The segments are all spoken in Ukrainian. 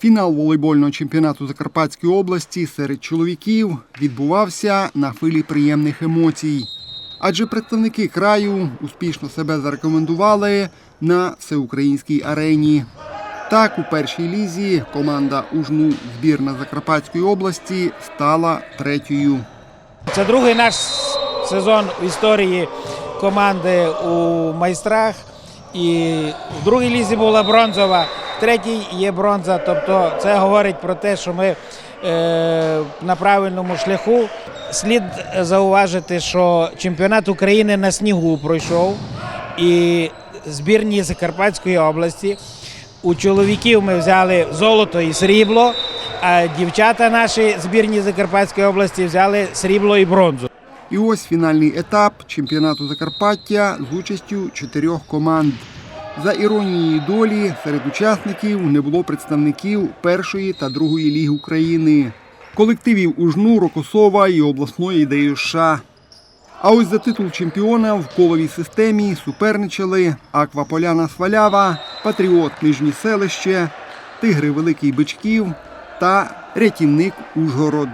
Фінал волейбольного чемпіонату Закарпатської області серед чоловіків відбувався на хвилі приємних емоцій. Адже представники краю успішно себе зарекомендували на всеукраїнській арені. Так, у першій лізі команда Ужну збірна Закарпатської області стала третьою. Це другий наш сезон в історії команди у майстрах. І в другій лізі була бронзова, в третій є бронза. Тобто це говорить про те, що ми е, на правильному шляху. Слід зауважити, що чемпіонат України на снігу пройшов і збірні Закарпатської області. У чоловіків ми взяли золото і срібло, а дівчата наші збірні Закарпатської області взяли срібло і бронзу. І ось фінальний етап чемпіонату Закарпаття з участю чотирьох команд. За іронією долі, серед учасників не було представників першої та другої ліг України, колективів Ужну, Рокосова і обласної ДЮШ. А ось за титул чемпіона в коловій системі суперничали Акваполяна Свалява, Патріот Нижнє селище, Тигри Великий Бичків та рятівник Ужгород.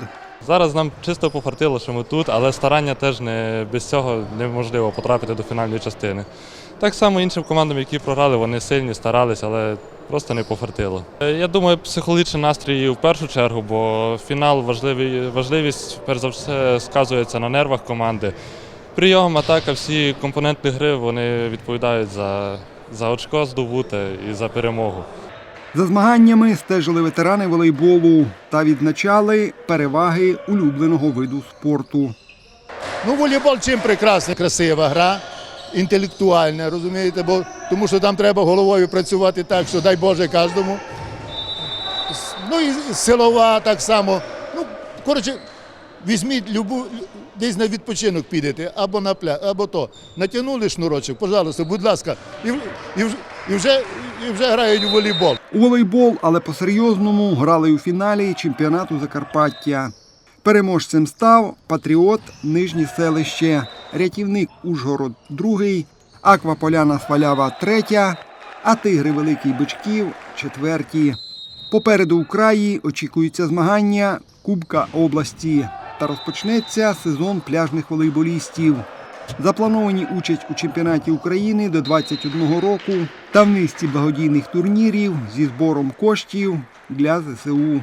Зараз нам чисто пофартило, що ми тут, але старання теж не без цього неможливо потрапити до фінальної частини. Так само іншим командам, які програли, вони сильні, старались, але просто не пофартило. Е, Я думаю, психологічний настрій в першу чергу, бо фінал важливий, важливість, перш за все, сказується на нервах команди. Прийом, атака, всі компоненти гри вони відповідають за, за очко здобуте і за перемогу. За змаганнями стежили ветерани волейболу та відзначали переваги улюбленого виду спорту. Ну, волейбол чим прекрасна, красива гра, інтелектуальна, розумієте, бо тому що там треба головою працювати так, що дай Боже кожному. Ну і силова так само. Ну, коротше, візьміть любу, десь на відпочинок підете, або на пля, або то. Натягнули шнурочок, пожалуйста, будь ласка, і, і, і, вже, і вже грають у волейбол. У волейбол, але по-серйозному грали у фіналі чемпіонату Закарпаття. Переможцем став Патріот Нижнє селище, рятівник Ужгород другий, Акваполяна Свалява третя, а Тигри Великий Бичків четверті. Попереду у краї очікуються змагання Кубка області та розпочнеться сезон пляжних волейболістів. Заплановані участь у чемпіонаті України до 21 року та в низці благодійних турнірів зі збором коштів для ЗСУ.